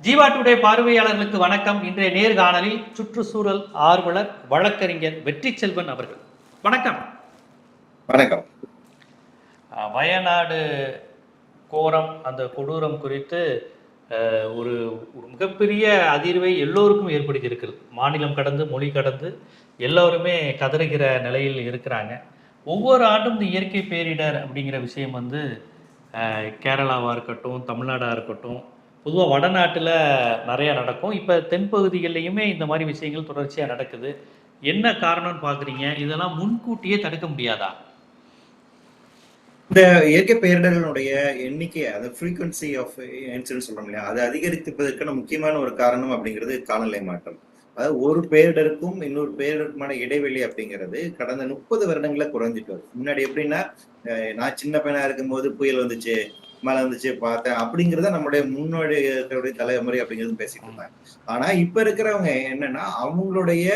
Jeeva today பார்வையாளர்களுக்கு வணக்கம். இன்றைய நேர்காணலில் சுற்றுச்சூழல் ஆர்வலர் வழக்கறிஞர் வெற்றி செல்வன் அவர்கள். வணக்கம். வணக்கம். வயநாடு கோரம் அந்த கொடூரம் குறித்து ஒரு மிகப்பெரிய அதிர்வை எல்லோருக்கும் ஏற்படுத்தி இருக்கிறது மாநிலம் கடந்து மொழி கடந்து எல்லோருமே கதறுகிற நிலையில் இருக்கிறாங்க. ஒவ்வொரு ஆண்டும் இந்த இயற்கை பேரிடர் அப்படிங்கிற விஷயம் வந்து அஹ், கேரளாவா இருக்கட்டும் தமிழ்நாடா இருக்கட்டும் பொதுவாக வடநாட்டில் நிறைய நடக்கும். இப்போ தென்பகுதிகள்லையுமே இந்த மாதிரி விஷயங்கள் தொடர்ச்சியாக நடக்குது. என்ன காரணம்னு பார்க்குறீங்க இதெல்லாம் முன்கூட்டியே தடுக்க முடியாதா? இந்த இயற்கை பேரிடர்களுடைய எண்ணிக்கை அது ஃப்ரீக்வன்சி ஆஃப் இன்சிடென்ட் சொல்றோம் இல்லையா? அதை அதிகரிப்பதற்கான முக்கியமான ஒரு காரணம் அப்படிங்கிறது காலநிலை மாற்றம். அதாவது ஒரு பேரிடருக்கும் இன்னொரு பேரிடருக்குமான இடைவெளி அப்படிங்கிறது கடந்த முப்பது வருடங்களை குறைஞ்சிட்டு வருது. முன்னாடி எப்படின்னா நான் சின்ன பையனா இருக்கும்போது புயல் வந்துச்சு. மழை வந்துச்சு பார்த்தேன். அப்படிங்கிறத நம்மளுடைய முன்னோடிகளுடைய தலைமுறை அப்படிங்கிறது பேசிட்டு இருந்தாங்க. ஆனா இப்ப இருக்கிறவங்க என்னன்னா அவங்களுடைய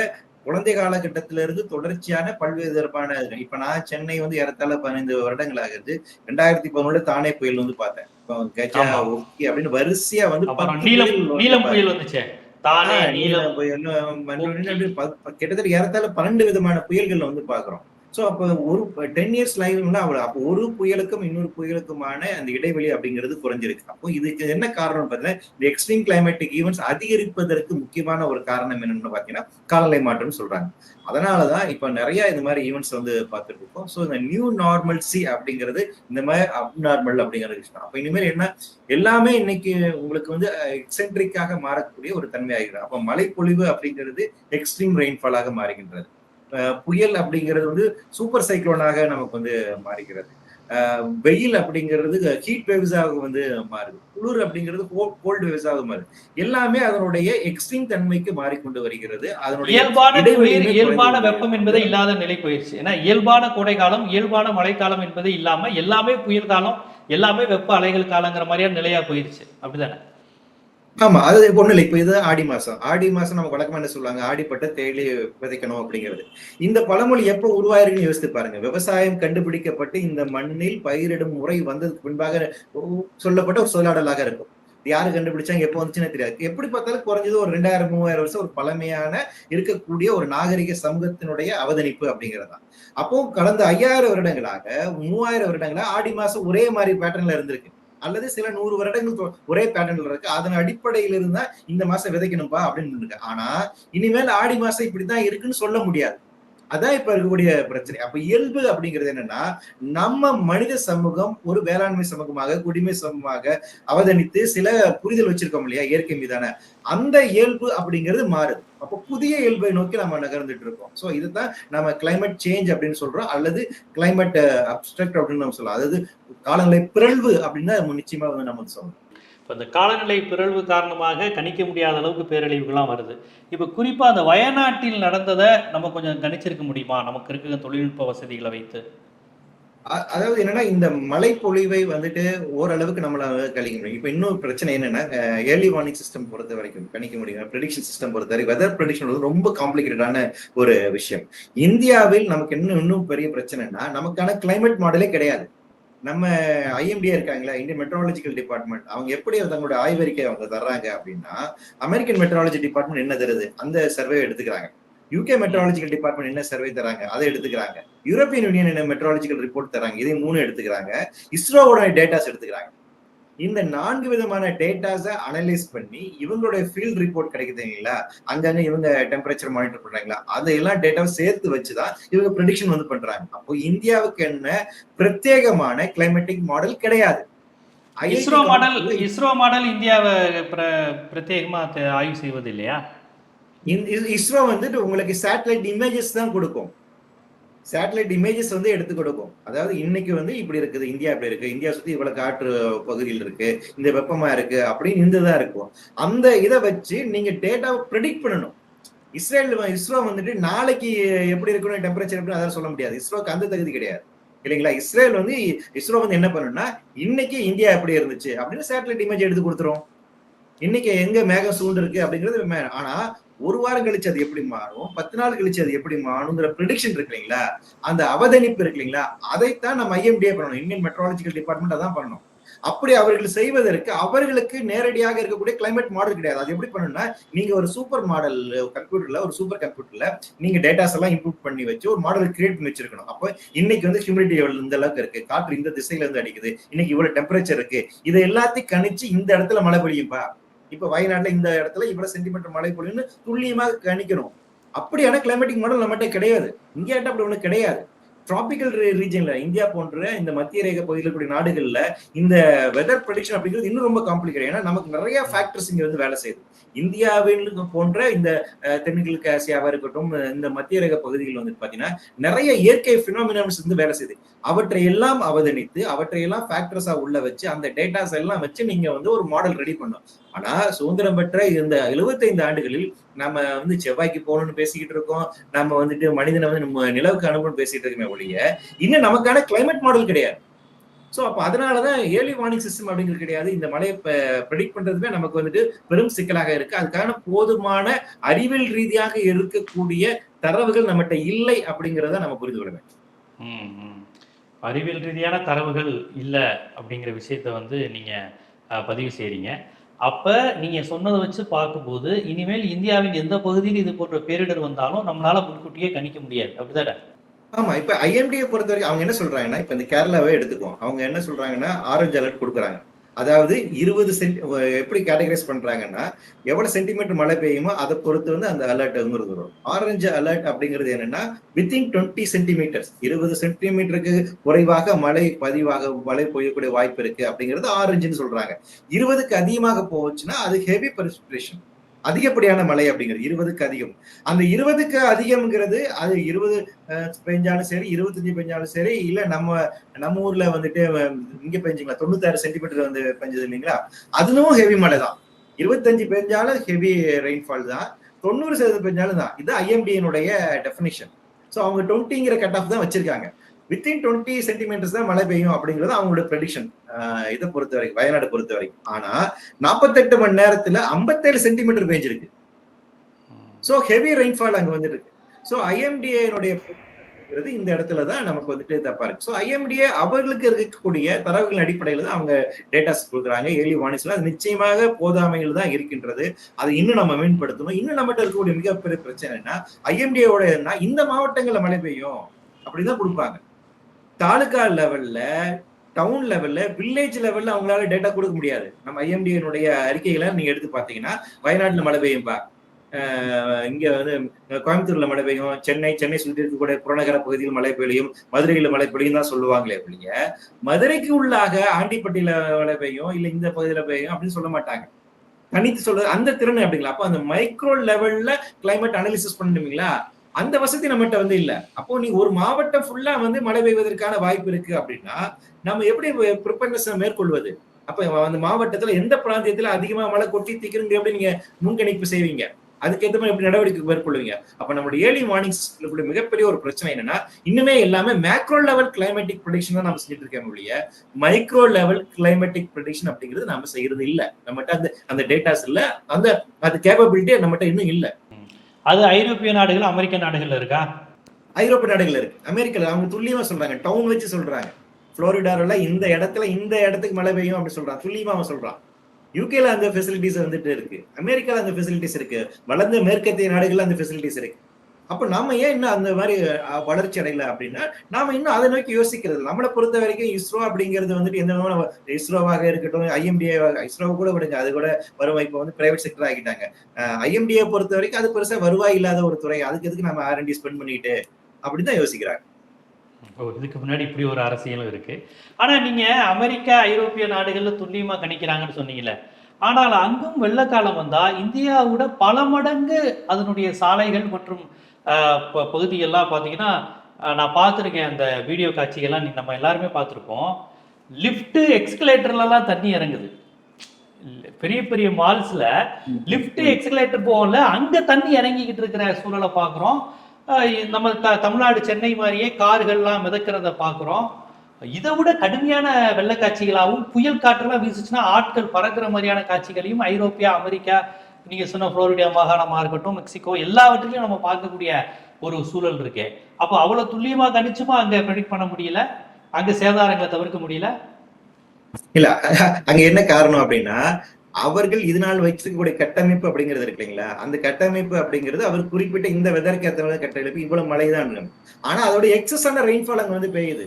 குழந்தை காலகட்டத்தில இருந்து தொடர்ச்சியான பல்வேறு விதமான இப்ப நான் சென்னை வந்து ஏறத்தாழ பதினைந்து வருடங்கள் ஆகுது ரெண்டாயிரத்தி பதினொன்று தானே புயல் வந்து பார்த்தேன். இப்போ கஜா. ஓகி அப்படின்னு வரிசையா வந்து தானே நீலம் புயல், கிட்டத்தட்ட ஏறத்தாழ பன்னெண்டு விதமான புயல்கள் வந்து பாக்குறோம் ஸோ அப்போ ஒரு டென் இயர்ஸ் லைவ்னா அப்போ ஒரு புயலுக்கும் இன்னொரு புயலுக்குமான அந்த இடைவெளி அப்படிங்கிறது குறைஞ்சிருக்கு. அப்போ இதுக்கு என்ன காரணம் பார்த்தீங்கன்னா இந்த எக்ஸ்ட்ரீம் கிளைமேட்டிக் ஈவெண்ட்ஸ் அதிகரிப்பதற்கு முக்கியமான ஒரு காரணம் என்னன்னு பார்த்தீங்கன்னா காலநிலை மாற்றம்னு சொல்றாங்க. அதனாலதான் இப்போ நிறைய இந்த மாதிரி ஈவெண்ட்ஸ் வந்து பார்த்துட்டு இருக்கோம். ஸோ இந்த நியூ நார்மல்சி அப்படிங்கிறது இந்த மாதிரி அப்நார்மல் அப்படிங்கிற விஷயம். அப்போ இனிமேல் என்ன எல்லாமே இன்னைக்கு உங்களுக்கு வந்து எக்ஸென்ட்ரிக்காக மாறக்கூடிய ஒரு தன்மை ஆகிறது அப்போ மழைப்பொழிவு அப்படிங்கிறது எக்ஸ்ட்ரீம் ரெயின்ஃபாலாக மாறுகின்றது. புயல் அப்படிங்கிறது வந்து சூப்பர் சைக்ளோனாக நமக்கு வந்து மாறுகிறது. அஹ் வெயில் அப்படிங்கிறது ஹீட் வேவ்ஸாக வந்து மாறுது. குளிர் அப்படிங்கிறது கோல்டு வேவ்ஸாக மாறுது. எல்லாமே அதனுடைய எக்ஸ்ட்ரீம் தன்மைக்கு மாறிக்கொண்டு வருகிறது. அதனுடைய இயல்பான குளிர் வெப்பம் என்பதே இல்லாத நிலை போயிடுச்சு ஏன்னா இயல்பான கோடை காலம் இயல்பான மழைக்காலம் என்பதே இல்லாம எல்லாமே புயல் காலம் எல்லாமே வெப்ப அலைகள் காலங்கிற மாதிரியான நிலையா போயிடுச்சு அப்படிதானே? ஆமா அது ஒண்ணு இல்லை. இப்ப இது ஆடி மாசம். ஆடி மாசம் நம்ம வழக்கமா என்ன சொல்லுவாங்க? ஆடிப்பட்ட தேயிலை விதைக்கணும் அப்படிங்கிறது. இந்த பழமொழி எப்ப உருவாயிருக்குன்னு யோசித்து பாருங்க. விவசாயம் கண்டுபிடிக்கப்பட்டு இந்த மண்ணில் பயிரிடும் முறை வந்ததுக்கு பின்பாக சொல்லப்பட்ட ஒரு சொல்லாடலாக இருக்கும். யார் யாரு கண்டுபிடிச்சாங்க? எப்போ வந்துச்சுன்னு தெரியாது. எப்படி பார்த்தாலும் குறைஞ்சது ஒரு ரெண்டாயிரம் மூவாயிரம் வருஷம் ஒரு பழமையான இருக்கக்கூடிய ஒரு நாகரிக சமூகத்தினுடைய அவதனிப்பு அப்படிங்கிறது தான். அப்போ கடந்த ஐயாயிரம் வருடங்களாக மூவாயிரம் வருடங்களாக ஆடி மாசம் ஒரே மாதிரி பேட்டர்ன்ல இருந்திருக்கு. அல்லது சில நூறு வருடங்கள் ஒரே பேட்டர்ன்ல இருக்கு. அதன் அடிப்படையில இருந்தா இந்த மாசம் விதைக்கணும்பா அப்படின்னு இருக்கு ஆனா இனிமேல் ஆடி மாசம் இப்படித்தான் இருக்குன்னு சொல்ல முடியாது. அதான் இப்ப இருக்கக்கூடிய பிரச்சனை. அப்ப இயல்பு அப்படிங்கிறது என்னன்னா நம்ம மனித சமூகம் ஒரு வேளாண்மை சமூகமாக குடிமை சமூகமாக அவதனித்து சில புரிதல் வச்சிருக்கோம் இல்லையா? இயற்கை மீதான. அந்த இயல்பு அப்படிங்கிறது மாறுது. அப்போ புதிய இயல்பை நோக்கி நம்ம நகர்ந்துட்டு இருக்கோம். ஸோ இதுதான் நம்ம கிளைமேட் சேஞ்ச் அப்படின்னு சொல்றோம். அல்லது கிளைமேட் அப்ஸ்ட்ரக்ட் uh, அப்படின்னு நம்ம சொல்லலாம். அதாவது காலநிலை பிறழ்வு அப்படின்னு நம்ம நிச்சயமா வந்து நம்ம சொல்லலாம் இப்போ இந்த காலநிலை பிறழ்வு காரணமாக கணிக்க முடியாத அளவுக்கு பேரழிவுகள்லாம் வருது. இப்போ குறிப்பாக அந்த வயநாட்டில் நடந்ததை நம்ம கொஞ்சம் கணிச்சிருக்க முடியுமா? நமக்கு இருக்கிற தொழில்நுட்ப வசதிகளை வைத்து. அதாவது என்னன்னா இந்த மழை பொழிவை வந்துட்டு ஓரளவுக்கு நம்மளால கழிக்க முடியும். இப்போ இன்னொரு பிரச்சனை என்னன்னா ஏர்லி வார்னிங் சிஸ்டம் பொறுத்த வரைக்கும் கணிக்க முடியும்? ப்ரெடிக்ஷன் சிஸ்டம் பொறுத்த வரைக்கும் வெதர் ப்ரெடிக்ஷன் ரொம்ப காம்ப்ளிகேட்டடான ஒரு விஷயம். இந்தியாவில் நமக்கு இன்னும் இன்னும் பெரிய பிரச்சனைனா நமக்கான கிளைமேட் மாடலே கிடையாது. நம்ம ஐஎம்டியா இருக்காங்களா இந்தியன் மெட்ரோலாஜிக்கல் டிபார்ட்மெண்ட் அவங்க எப்படி தங்களோட ஆய்வறிக்கை அவங்க தர்றாங்க அப்படின்னா அமெரிக்கன் மெட்ரோலாஜி டிபார்ட்மெண்ட் என்ன தருது? அந்த சர்வே எடுத்துக்கிறாங்க. யூகே மெட்ரோலாஜிக்கல் டிபார்ட்மெண்ட் என்ன சர்வே தராங்க? அதை எடுத்துக்கிறாங்க. யூரோப்பியன் யூனியன் என்ன மெட்ரோலாஜிக்கல் ரிப்போர்ட் தராங்க? இதை மூணு எடுத்துக்கிறாங்க. இஸ்ரோவோட டேட்டாஸ் எடுத்துக்கிறாங்க. இந்த நான்கு விதமான டேட்டாஸை அனலைஸ் பண்ணி இவங்களுடைய ஃபீல்ட் ரிப்போர்ட் கிடைக்குது இல்லைங்களா? அங்கங்க இவங்க டெம்பரேச்சர் மானிட்டர் பண்றாங்களா? அதையெல்லாம் டேட்டாவை சேர்த்து வச்சுதான் இவங்க ப்ரெடிக்ஷன் வந்து பண்றாங்க. அப்போ இந்தியாவுக்கு என்ன பிரத்யேகமான கிளைமேட்டிக் மாடல் கிடையாது. இஸ்ரோ மாடல் இஸ்ரோ மாடல் இந்தியாவை பிர பிரத்யேகமா ஆய்வு செய்வது இல்லையா? இஸ்ரோ வந்துட்டு உங்களுக்கு சேட்டலைட் இமேஜஸ் தான் கொடுக்கும். சேட்டலைட் இமேஜஸ் வந்து எடுத்து கொடுக்கும். அதாவது இன்னைக்கு வந்து இப்படி இருக்குது இந்தியா இப்படி இருக்கு இந்தியா சுத்தி இவ்வளவு காற்று பகுதியில் இருக்கு இந்த வெப்பமா இருக்கு அப்படின்னு இருந்துதான் இருக்கும். அந்த இதை வச்சு நீங்க டேட்டாவை ப்ரெடிக்ட் பண்ணணும். இஸ்ரேல் இஸ்ரோ வந்துட்டு நாளைக்கு எப்படி இருக்கணும் டெம்பரேச்சர் எப்படி அதான் சொல்ல முடியாது. இஸ்ரோக்கு அந்த தகுதி கிடையாது. இல்லைங்களா? இஸ்ரேல் வந்து இஸ்ரோ வந்து என்ன பண்ணுன்னா இன்னைக்கு இந்தியா எப்படி இருந்துச்சு அப்படின்னு சேட்டலைட் இமேஜ் எடுத்து கொடுத்துரும். இன்னைக்கு எங்க மேகம் சூழ்ந்து இருக்கு அப்படிங்கிறது ஆனா ஒரு வாரம் கழிச்சு அது எப்படி மாறும்? பத்து நாள் கழிச்சு அது எப்படி மாறுங்கிற ப்ரிடிக்ஷன் இருக்கு இல்லைங்களா அந்த அவதனிப்பு இருக்கு இல்லைங்களா அதைத்தான் நம்ம ஐஎம்டிஏ பண்ணணும். இந்தியன் மெட்ரோலாஜிக்கல் டிபார்ட்மெண்ட் அதான் பண்ணணும். அப்படி அவர்கள் செய்வதற்கு அவர்களுக்கு நேரடியாக இருக்கக்கூடிய கிளைமேட் மாடல் கிடையாது. அது எப்படி பண்ணணும்னா நீங்க ஒரு சூப்பர் மாடல் கம்ப்யூட்டர்ல ஒரு சூப்பர் கம்ப்யூட்டர்ல நீங்க டேட்டாஸ் எல்லாம் இம்ப்ரூவ் பண்ணி வச்சு ஒரு மாடல் கிரியேட் பண்ணி வச்சிருக்கணும். அப்போ இன்னைக்கு வந்து ஹியூமிடிட்டி இந்த அளவுக்கு இருக்கு? காற்று இந்த திசையில இருந்து அடிக்குது. இன்னைக்கு இவ்வளவு டெம்பரேச்சர் இருக்கு. இதை எல்லாத்தையும் கணிச்சு இந்த இடத்துல மழை பெய்யும்பா? இப்ப வயநாட்டுல இந்த இடத்துல இவ்வளவு சென்டிமீட்டர் மழை பொழியும்னு துல்லியமாக கணிக்கணும். அப்படியான கிளைமேட்டிக் மாடல் நம்மகிட்ட கிடையாது. இந்தியாட்ட அப்படி ஒண்ணு கிடையாது. டிராபிக்கல் ரீஜன்ல இந்தியா போன்ற இந்த மத்திய ரேக பகுதியில் கூடிய நாடுகள்ல இந்த வெதர் ப்ரடிக்ஷன் அப்படிங்கிறது இன்னும் ரொம்ப காம்ப்ளிகேட் ஏன்னா நமக்கு நிறைய ஃபேக்டர்ஸ் இங்க வந்து வேலை செய்யுது. இந்தியாவின் போன்ற இந்த தென்கிழக்கு ஆசியாவா இருக்கட்டும் இந்த மத்திய ரேக பகுதிகள் வந்து பாத்தீங்கன்னா நிறைய இயற்கை பினாமினம்ஸ் வந்து வேலை செய்யுது. அவற்றை எல்லாம் அவதனித்து அவற்றை எல்லாம் ஃபேக்டர்ஸா உள்ள வச்சு அந்த டேட்டாஸ் எல்லாம் வச்சு நீங்க வந்து ஒரு மாடல் ரெடி பண்ணும் ஆனா சுதந்திரம் பெற்ற இந்த 75 ஆண்டுகளில் நம்ம வந்து செவ்வாய்க்கு போகணும்னு பேசிக்கிட்டு இருக்கோம். நம்ம வந்துட்டு மனிதனை வந்து நம்ம நிலவுக்கு அனுப்பணும்னு பேசிட்டு இருக்கோமே ஒழிய இன்னும் நமக்கான கிளைமேட் மாடல் கிடையாது. ஸோ அப்போ அதனால அதனாலதான் ஏர்லி வார்னிங் சிஸ்டம் அப்படிங்கிறது கிடையாது. இந்த மழையை ப்ரெடிக்ட் பண்றதுமே நமக்கு வந்துட்டு பெரும் சிக்கலாக இருக்கு. அதுக்கான போதுமான அறிவியல் ரீதியாக இருக்கக்கூடிய தரவுகள் நம்மகிட்ட இல்லை அப்படிங்கிறத நம்ம புரிந்து கொள்ள வேண்டும். ம், அறிவியல் ரீதியான தரவுகள் இல்லை அப்படிங்கிற விஷயத்த வந்து நீங்க பதிவு செய்றீங்க. அப்ப நீங்க சொன்னதை வச்சு பார்க்கும்போது இனிமேல் இந்தியாவின் எந்த பகுதியில் இது போன்ற பேரிடர் வந்தாலும் நம்மளால முன்கூட்டியே கணிக்க முடியாது. அப்படிதானே? ஆமா இப்ப ஐஎம்டியை பொறுத்த வரைக்கும் அவங்க என்ன சொல்றாங்கன்னா இப்ப இந்த கேரளாவே எடுத்துக்குவோம். அவங்க என்ன சொல்றாங்கன்னா ஆரஞ்சு அலர்ட் கொடுக்குறாங்க. அதாவது இருபது சென்டி எப்படி கேட்டகரைஸ் பண்றாங்கன்னா எவ்வளவு சென்டிமீட்டர் மழை பெய்யுமோ அதை பொறுத்து வந்து அந்த அலர்ட் வந்து வரும். ஆரஞ்சு அலர்ட் அப்படிங்கிறது என்னன்னா வித்தின் டுவெண்ட்டி சென்டிமீட்டர்ஸ் இருபது சென்டிமீட்டருக்கு குறைவாக மழை பதிவாக மழை பெய்யக்கூடிய வாய்ப்பு இருக்கு அப்படிங்கிறது ஆரஞ்சுன்னு சொல்றாங்க. இருபதுக்கு அதிகமாக போச்சுன்னா அது ஹெவி பர்ஸ்பிரேஷன் அதிகப்படியான மழை அப்படிங்கிறது இருபதுக்கு அதிகம். அந்த இருபதுக்கு அதிகம்ங்கிறது அது இருபது பெஞ்சாலும் சரி இருபத்தஞ்சு பெஞ்சாலும் சரி இல்ல நம்ம நம்ம ஊர்ல வந்துட்டு இங்க பெஞ்சுங்களா தொண்ணூத்தாறு சென்டிமீட்டர் வந்து பெஞ்சது இல்லைங்களா? அதுவும் ஹெவி மழை தான். இருபத்தஞ்சு பெஞ்சாலும் ஹெவி ரெயின்ஃபால் தான். தொண்ணூறு சதவீதம் பெஞ்சாலும் தான். இது ஐஎம்டியினுடைய டெஃபினிஷன் ஸோ அவங்க டுவெண்ட்டிங்கிற கட் ஆஃப் தான் வச்சிருக்காங்க. வித்தின் டுவெண்ட்டி சென்டிமீட்டர்ஸ் தான் மழை பெய்யும் அப்படிங்கிறது அவங்களோட ப்ரெடிக்ஷன் இதை பொறுத்த வரைக்கும் வயநாடு பொறுத்த வரைக்கும் ஆனா நாற்பத்தெட்டு மணி நேரத்துல ஐம்பத்தேழு சென்டிமீட்டர் பெஞ்சிருக்கு. ஸோ ஹெவி ரெயின்ஃபால் அங்க வந்துட்டு இருக்கு ஸோ ஐஎம்டிஏனுடைய இந்த இடத்துல தான் நமக்கு வந்துட்டு தப்பா இருக்கு. ஸோ ஐஎம்டிஏ அவர்களுக்கு இருக்கக்கூடிய தரவுகளின் அடிப்படையில் தான் அவங்க டேட்டாஸ் கொடுக்குறாங்க. ஏர்லி வார்னிங்ஸ்ல அது நிச்சயமாக போதாமையில் தான் இருக்கின்றது. அதை இன்னும் நம்ம மேம்படுத்தணும். இன்னும் நம்மகிட்ட இருக்கக்கூடிய மிகப்பெரிய பிரச்சனை என்ன ஐஎம்டிஏவோட இந்த மாவட்டங்கள்ல மழை பெய்யும் அப்படிதான் கொடுப்பாங்க. தாலுகா லெவல்ல டவுன் லெவல்ல வில்லேஜ் லெவல்ல அவங்களால டேட்டா கொடுக்க முடியாது. நம்ம ஐஎம்டிஏனுடைய அறிக்கைகளை நீங்க எடுத்து பாத்தீங்கன்னா வயநாட்டுல மழை பெய்யும்பா ஆஹ் இங்க வந்து கோயம்புத்தூர்ல மழை பெய்யும் சென்னை சென்னை சுற்றி இருக்கக்கூடிய புறநகர பகுதியில் மழை பெய்யும் மதுரையில மழை பெய்யும் தான் சொல்லுவாங்களே அப்படிங்க மதுரைக்கு உள்ளாக ஆண்டிப்பட்டியில மழை பெய்யும் இல்ல இந்த பகுதியில பெய்யும் அப்படின்னு சொல்ல மாட்டாங்க. தனித்து சொல்றது அந்த திறன் அப்படிங்களா? அப்போ அந்த மைக்ரோ லெவல்ல கிளைமேட் அனாலிசிஸ் பண்ணுவீங்களா? அந்த வசதி நம்மகிட்ட வந்து இல்லை. அப்போ நீ ஒரு மாவட்டம் ஃபுல்லா வந்து மழை பெய்வதற்கான வாய்ப்பு இருக்கு அப்படின்னா நம்ம எப்படி ப்ரிப்பேர்னஸ் மேற்கொள்வது? அப்ப அந்த மாவட்டத்துல எந்த பிராந்தியத்துல அதிகமா மழை கொட்டி தீக்கிறங்க எப்படி நீங்க முன்கணிப்பு செய்வீங்க. அதுக்கேற்ற மாதிரி எப்படி நடவடிக்கை மேற்கொள்வீங்க? அப்ப நம்மளுடைய ஏர்லி மார்னிங் வார்னிங்ஸ் மிகப்பெரிய ஒரு பிரச்சனை என்னன்னா இன்னுமே எல்லாமே மேக்ரோ லெவல் கிளைமேட்டிக் ப்ரொடிக்ஷன் தான் நம்ம செஞ்சுட்டு இருக்கோம் ஒழிய மைக்ரோ லெவல் கிளைமேட்டிக் ப்ரொடிக்ஷன் அப்படிங்கிறது நம்ம செய்யறது இல்லை. நம்மகிட்ட அந்த அந்த டேட்டாஸ் இல்ல. அந்த அது கேப்பபிலிட்டி நம்மகிட்ட இன்னும் இல்லை. அது ஐரோப்பிய நாடுகள் அமெரிக்க நாடுகள்ல இருக்கா? ஐரோப்பிய நாடுகள் இருக்கு. அமெரிக்கால அவங்க துல்லியமா சொல்றாங்க. டவுன் வச்சு சொல்றாங்க. புளோரிடாவில் இந்த இடத்துல இந்த இடத்துக்கு மழை பெய்யும் அப்படி சொல்றான் துல்லியமா அவன் சொல்றான். யூகேல அந்த ஃபெசிலிட்டிஸ் வந்துட்டு இருக்கு. அமெரிக்கால அந்த ஃபெசிலிட்டிஸ் இருக்கு. வளர்ந்த மேற்கத்திய நாடுகள்ல அந்த ஃபெசிலிட்டிஸ் இருக்கு. அப்ப நாம ஏன் இன்னும் அந்த மாதிரி வளர்ச்சி அடையல அப்படின்னா நாம இன்னும் அதை நோக்கி யோசிக்கிறது நம்மளை பொறுத்த வரைக்கும் இஸ்ரோ அப்படிங்கிறது வந்துட்டு எந்த விதமான இஸ்ரோவாக இருக்கட்டும் ஐஎம்டிஏ இஸ்ரோ கூட விடுங்க அது கூட வருவாய் இப்போ வந்து பிரைவேட் செக்டர் ஆகிட்டாங்க ஐஎம்டிஏ பொறுத்த வரைக்கும் அது பெருசா வருவாய் இல்லாத ஒரு துறை. அதுக்கு எதுக்கு நம்ம ஆர்என்டி ஸ்பெண்ட் பண்ணிட்டு அப்படின்னு தான் யோசிக்கிறாங்க. ஓ இதுக்கு முன்னாடி இப்படி ஒரு அரசியலும் இருக்கு. ஆனா நீங்க அமெரிக்கா ஐரோப்பிய நாடுகள்ல துல்லியமா கணிக்கிறாங்கன்னு சொன்னீங்கல்ல. ஆனால் அங்கும் வெள்ளக்காலம் வந்தா இந்தியாவோட பல மடங்கு அதனுடைய சாலைகள் மற்றும் பகுதியெல்லாம் பார்த்தீங்கன்னா நான் பார்த்துருக்கேன் அந்த வீடியோ காட்சிகள்லாம். நம்ம எல்லாருமே பார்த்துருப்போம். லிஃப்ட் எக்ஸ்கலேட்டர்லலாம் தண்ணி இறங்குது. பெரிய பெரிய மால்ஸ்ல லிஃப்ட் எக்ஸ்கலேட்டர் போகல அங்க தண்ணி இறங்கிக்கிட்டு இருக்கிற சூழலை பார்க்குறோம். நம்ம த தமிழ்நாடு சென்னை மாதிரியே கார்கள்லாம் மிதக்கிறத பார்க்குறோம். இதை விட கடுமையான வெள்ளக்காட்சிகளாகவும் புயல் காற்றெல்லாம் வீசுச்சுன்னா ஆட்கள் பறக்கிற மாதிரியான காட்சிகளையும் ஐரோப்பியா அமெரிக்கா நீங்க சொன்ன புளோரிடா மாகாணமா இருக்கட்டும் மெக்சிகோ எல்லாவற்றிலையும் நம்ம பார்க்கக்கூடிய ஒரு சூழல் இருக்கு. அப்போ அவ்வளவு துல்லியமா கணிச்சுமா அங்க ப்ரெடிக்ட் பண்ண முடியல? அங்க சேதாரங்களை தவிர்க்க முடியல? இல்ல அங்க என்ன காரணம் அப்படின்னா அவர்கள் இது நாள் வச்சிருக்கக்கூடிய கட்டமைப்பு அப்படிங்கிறது இருக்கு இல்லைங்களா? அந்த கட்டமைப்பு அப்படிங்கிறது அவர் குறிப்பிட்ட இந்த வெதற்கு ஏற்ற கட்டமைப்பு இவ்வளவு மழைதான் ஆனா அதோட எக்ஸஸான ரெயின்ஃபால் அங்க வந்து பெய்யுது.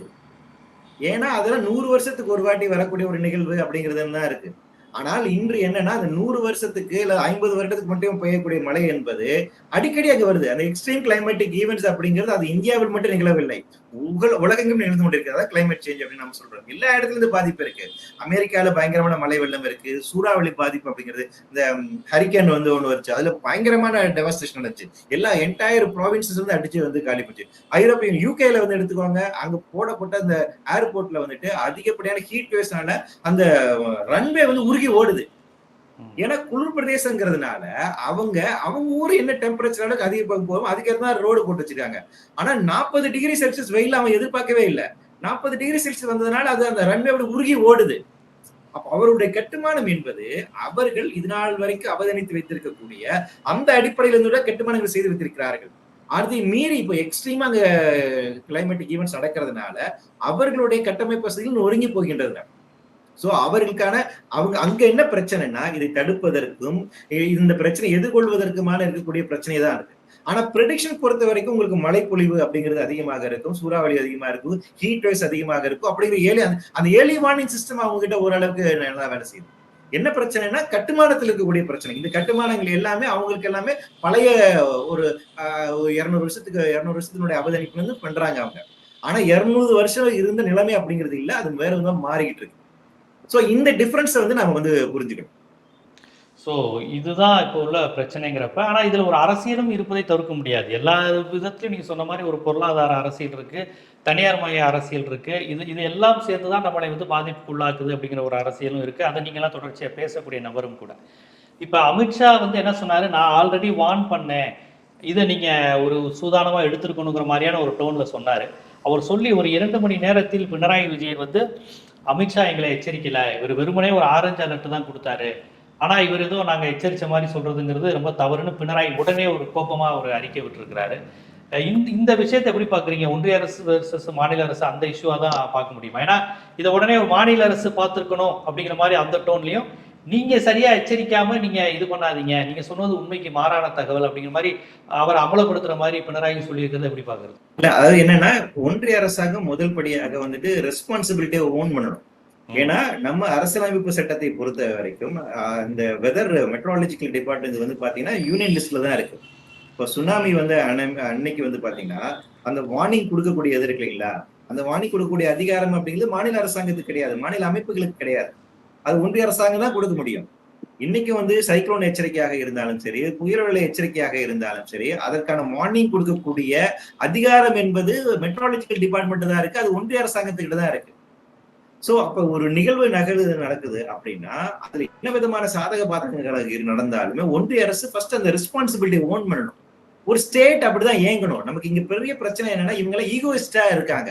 ஏன்னா அதெல்லாம் நூறு வருஷத்துக்கு ஒரு வாட்டி வரக்கூடிய ஒரு நிகழ்வு அப்படிங்கிறது தான் இருக்கு. ஆனால் இன்று என்னன்னா அந்த நூறு வருஷத்துக்கு இல்ல ஐம்பது வருடத்துக்கு மட்டும் பெய்யக்கூடிய மழை என்பது அடிக்கடி அங்க வருது. அந்த எக்ஸ்ட்ரீம் கிளைமேட்டிக் ஈவெண்ட்ஸ் அப்படிங்கிறது அது இந்தியாவில் மட்டும் நிகழவில்லை. உங்கள் உலகெங்கும் நிகழ்ந்து கொண்டிருக்கிறதா. கிளைமேட் சேஞ்ச் அப்படின்னு நம்ம சொல்றோம். எல்லா இடத்துல இருந்து பாதிப்பு இருக்கு. அமெரிக்கால பயங்கரமான மழை வெள்ளம் இருக்கு. சூறாவளி பாதிப்பு அப்படிங்கிறது இந்த ஹரிக்கேன் வந்து ஒண்ணு வச்சு அதுல பயங்கரமான டெவஸ்டேஷன் நடந்துச்சு. எல்லா என்டையர் ப்ராவின்சஸ் வந்து அடிச்சு வந்து காலி போச்சு ஐரோப்பியன் யூகேல வந்து எடுத்துக்கோங்க. அங்க போடப்பட்ட அந்த ஏர்போர்ட்ல வந்துட்டு அதிகப்படியான ஹீட் வேஸ்னால அந்த ரன்வே வந்து உருகி ஓடுது. ஏன்னா குளிர் பிரதேசங்கிறதுனால அவங்க அவங்க ஊர் என்ன டெம்பரேச்சர் அளவுக்கு அதிக போகும் அதுக்கேற்ற தான் ரோடு போட்டு வச்சிருக்காங்க. ஆனா நாற்பது டிகிரி செல்சியஸ் வெயில் அவன் எதிர்பார்க்கவே இல்லை. நாற்பது டிகிரி செல்சியஸ் வந்ததுனால அது அந்த ரன்வே உருகி ஓடுது. அப்போ அவருடைய கட்டுமானம் என்பது அவர்கள் இது நாள் வரைக்கும் அவதானித்து வைத்திருக்கக்கூடிய அந்த அடிப்படையில இருந்து கட்டுமானங்கள் செய்து வைத்திருக்கிறார்கள். அதை மீறி இப்போ எக்ஸ்ட்ரீமா அங்க கிளைமேட்டிக் ஈவெண்ட்ஸ் நடக்கிறதுனால அவர்களுடைய கட்டமைப்பு வசதிகள் ஒருங்கி போகின்றதுனால சோ அவர்களுக்கான அவங்க அங்க என்ன பிரச்சனைனா இதை தடுப்பதற்கும் இந்த பிரச்சனை எதிர்கொள்வதற்குமான இருக்கக்கூடிய பிரச்சனை தான் இருக்கு. ஆனா ப்ரெடிக்ஷன் பொறுத்த வரைக்கும் உங்களுக்கு மழைப்பொழிவு அப்படிங்கிறது அதிகமாக இருக்கும் சூறாவளி அதிகமா இருக்கும் ஹீட் வைஸ் அதிகமாக இருக்கும் அப்படிங்கிற ஏழி அந்த ஏழி வார்னிங் சிஸ்டம் அவங்க கிட்ட ஓரளவுக்கு நல்லா வேலை செய்யுது. என்ன பிரச்சனைனா கட்டுமானத்தில் இருக்கக்கூடிய பிரச்சனை. இந்த கட்டுமானங்கள் எல்லாமே அவங்களுக்கு எல்லாமே பழைய ஒரு இருநூறு வருஷத்துக்கு இருநூறு வருஷத்தினுடைய அவதரிப்பு வந்து பண்றாங்க அவங்க. ஆனா இருநூறு வருஷம் இருந்த நிலைமை அப்படிங்கிறது இல்லை அது வேற விதமா மாறிக்கிட்டு இருக்கு. ஸோ இந்த டிஃப்ரென்ஸை வந்து நம்ம வந்து புரிஞ்சுக்கணும். ஸோ இதுதான் இப்போ உள்ள பிரச்சனைங்கிறப்ப ஆனால் இதில் ஒரு அரசியலும் இருப்பதை தவிர்க்க முடியாது. எல்லா விதத்திலையும் நீங்கள் சொன்ன மாதிரி ஒரு பொருளாதார அரசியல் இருக்குது தனியார் மைய அரசியல் இருக்குது இது இது எல்லாம் சேர்ந்து தான் நம்மளை வந்து பாதிப்புக்குள்ளாக்குது அப்படிங்கிற ஒரு அரசியலும் இருக்குது அதை நீங்களாம் தொடர்ச்சியாக பேசக்கூடிய நபரும் கூட. இப்போ அமித்ஷா வந்து என்ன சொன்னார்? நான் ஆல்ரெடி வார்ன் பண்ணேன். இதை நீங்கள் ஒரு சூதானமாக எடுத்துருக்கணுங்கிற மாதிரியான ஒரு டோனில் சொன்னார். அவர் சொல்லி ஒரு இரண்டு மணி நேரத்தில் பினராயி விஜயன் வந்து அமித்ஷா எங்களை எச்சரிக்கல. இவர் வெறுமனே ஒரு ஆரஞ்சு அலர்ட் தான் கொடுத்தாரு. ஆனா இவர் ஏதோ நாங்க எச்சரிச்ச மாதிரி சொல்றதுங்கிறது ரொம்ப தவறுன்னு பினராயி உடனே ஒரு கோபமா ஒரு அறிக்கை விட்டுருக்கிறாரு. இந்த இந்த விஷயத்தை எப்படி பாக்குறீங்க ஒன்றிய அரசு versus மாநில அரசு அந்த இஷ்யூவா தான் பார்க்க முடியுமா? ஏன்னா இதை உடனே ஒரு மாநில அரசு பார்த்துருக்கணும் அப்படிங்கிற மாதிரி அந்த டோன்லயும் நீங்க சரியா எச்சரிக்காம நீங்க இது பண்ணாதீங்க. நீங்க சொன்னது உண்மைக்கு மாறான தகவல் அப்படிங்கிற மாதிரி அவர் அமலப்படுத்துற மாதிரி பினராயி சொல்லியிருக்கிறது எப்படி பாக்குறது இல்ல அதாவது என்னன்னா ஒன்றிய அரசாங்கம் முதல் படியாக வந்துட்டு ரெஸ்பான்சிபிலிட்டியை ஓன் பண்ணணும். ஏன்னா நம்ம அரசியலமைப்பு சட்டத்தை பொறுத்த வரைக்கும் இந்த வெதர் மெட்ரோலஜிக்கல் டிபார்ட்மெண்ட் வந்து பாத்தீங்கன்னா யூனியன் லிஸ்ட்ல தான் இருக்கு. இப்போ சுனாமி வந்து அன்னைக்கு வந்து பாத்தீங்கன்னா அந்த வார்னிங் கொடுக்கக்கூடியது இருக்கு இல்லைங்களா அந்த வார்னிங் கொடுக்கக்கூடிய அதிகாரம் அப்படிங்கிறது மாநில அரசாங்கத்துக்கு கிடையாது. மாநில அமைப்புகளுக்கு கிடையாது. அது ஒன்றிய அரசாங்கம் தான் கொடுக்க முடியும். இன்னைக்கு வந்து சைக்ளோன் எச்சரிக்கையாக இருந்தாலும் சரி புயல்வெளி எச்சரிக்கையாக இருந்தாலும் சரி அதற்கான வார்னிங் கொடுக்கக்கூடிய அதிகாரம் என்பது மெட்ரோலஜிக்கல் டிபார்ட்மெண்ட் தான் இருக்கு அது ஒன்றிய அரசாங்கத்துக்கிட்ட தான் இருக்கு. சோ அப்ப ஒரு நிகழ்வு நகர்வு நடக்குது அப்படின்னா அதுல என்ன விதமான சாதக பாதகங்கள் நடந்தாலுமே ஒன்றிய அரசு ஃபர்ஸ்ட் அந்த ரெஸ்பான்சிபிலிட்டி ஓன் பண்ணணும். ஒரு ஸ்டேட் அப்படிதான் இயங்கணும். நமக்கு இங்க பெரிய பிரச்சனை என்னன்னா இவங்க ஈகோயிஸ்டா இருக்காங்க.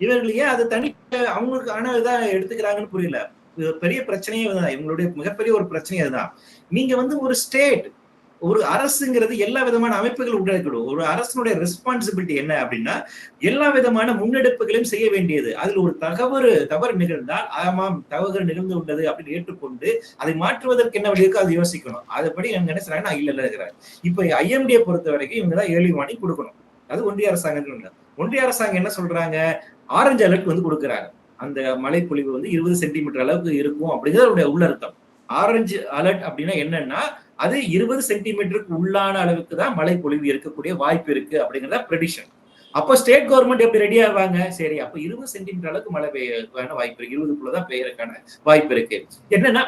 இவர்கள் ஏன் அது தனி அவங்களுக்கு ஆனா இதான் எடுத்துக்கிறாங்கன்னு புரியல. பெரிய பிரச்சனையே அதுதான். இவங்களுடைய மிகப்பெரிய ஒரு பிரச்சனையே அதுதான். நீங்க வந்து ஒரு ஸ்டேட் ஒரு அரசுங்கிறது எல்லா விதமான அமைப்புகள் உள்ளடக்கிடும். ஒரு அரசனுடைய ரெஸ்பான்சிபிலிட்டி என்ன அப்படின்னா எல்லா விதமான முன்னெடுப்புகளையும் செய்ய வேண்டியது. அதில் ஒரு தகவறு தவறு நிகழ்ந்தால் ஆமாம் தவறு நிகழ்ந்து உள்ளது அப்படின்னு ஏற்றுக்கொண்டு அதை மாற்றுவதற்கு என்ன வழி இருக்கோ அதை யோசிக்கணும். அதுபடி என்ன நினைச்சாங்க இல்ல இல்ல இருக்கிறேன். இப்ப ஐஎம்டியை பொறுத்த வரைக்கும் இவங்க தான் ஏழு வாணி கொடுக்கணும். அது ஒன்றிய அரசாங்கம் ஒன்றிய அரசாங்கம் என்ன சொல்றாங்க? ஆரஞ்சு அலர்ட் வந்து கொடுக்குறாங்க. அந்த மழைப்பொழிவு வந்து இருபது சென்டிமீட்டர் அளவுக்கு இருக்கும் அப்படிங்கிறது உள்ள உள்ளர்த்தம். ஆரஞ்சு அலர்ட் அப்படின்னா என்னன்னா அது இருபது சென்டிமீட்டருக்கு உள்ளான அளவுக்கு தான் மழை பொழிவு இருக்கக்கூடிய வாய்ப்பு இருக்கு அப்படிங்கிறத ப்ரெடிஷன் அப்போ ஸ்டேட் கவர்மெண்ட் எப்படி ரெடி ஆவாங்க? சரி அப்போ இருபது சென்டிமீட்டர் அளவுக்கு மழை பெய்யறதுக்கான வாய்ப்பு இருக்கு. இருபதுக்குள்ளதான் பெய்யறதுக்கான வாய்ப்பு இருக்கு. என்னன்னா